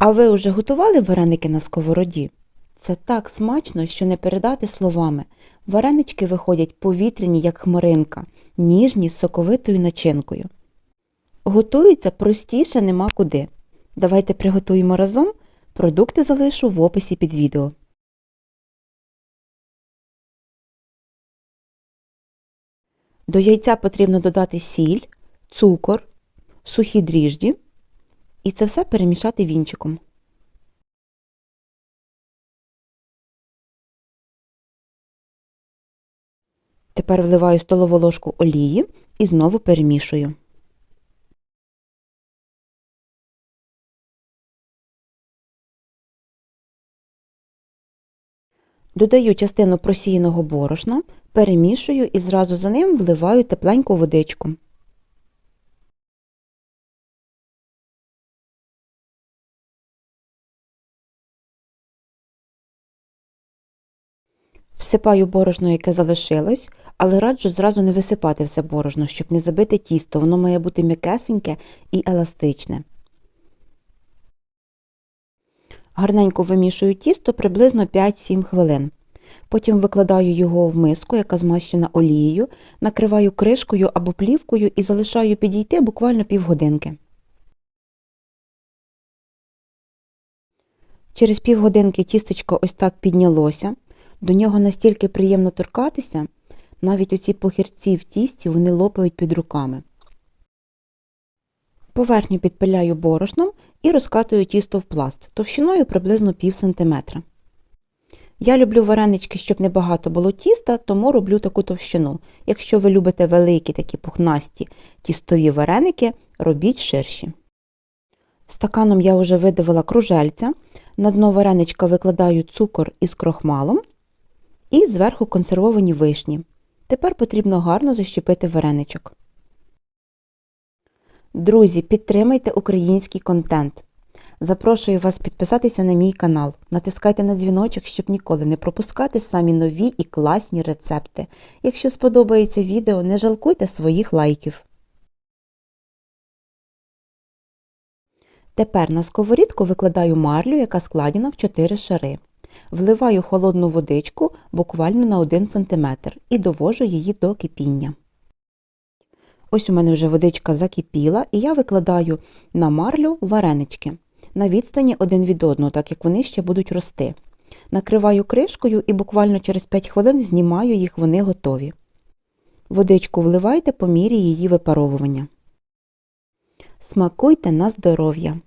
А ви вже готували вареники на сковороді? Це так смачно, що не передати словами. Варенички виходять повітряні, як хмаринка, ніжні з соковитою начинкою. Готуються простіше нема куди. Давайте приготуємо разом. Продукти залишу в описі під відео. До яйця потрібно додати сіль, цукор, сухі дріжджі і це все перемішати вінчиком. Тепер вливаю столову ложку олії і знову перемішую. Додаю частину просіяного борошна, перемішую і зразу за ним вливаю тепленьку водичку. Всипаю борошно, яке залишилось, але раджу зразу не висипати все борошно, щоб не забити тісто. Воно має бути м'якесеньке і еластичне. Гарненько вимішую тісто приблизно 5-7 хвилин. Потім викладаю його в миску, яка змащена олією, накриваю кришкою або плівкою і залишаю підійти буквально півгодинки. Через півгодинки тістечко ось так піднялося. До нього настільки приємно торкатися, навіть оці похірці в тісті вони лопають під руками. Поверхню підпиляю борошном і розкатую тісто в пласт товщиною приблизно пів сантиметра. Я люблю варенички, щоб небагато було тіста, тому роблю таку товщину. Якщо ви любите великі такі пухнасті тістові вареники, робіть ширші. Стаканом я вже видавила кружельця, на дно вареничка викладаю цукор із крохмалом і зверху консервовані вишні. Тепер потрібно гарно защепити вареничок. Друзі, підтримайте український контент. Запрошую вас підписатися на мій канал, натискайте на дзвіночок, щоб ніколи не пропускати самі нові і класні рецепти. Якщо сподобається відео, не жалкуйте своїх лайків. Тепер на сковорідку викладаю марлю, яка складена в 4 шари. Вливаю холодну водичку буквально на 1 см і довожу її до кипіння. Ось у мене вже водичка закипіла, і я викладаю на марлю варенички на відстані один від одного, так як вони ще будуть рости. Накриваю кришкою і буквально через 5 хвилин знімаю їх, вони готові. Водичку вливайте по мірі її випаровування. Смакуйте на здоров'я!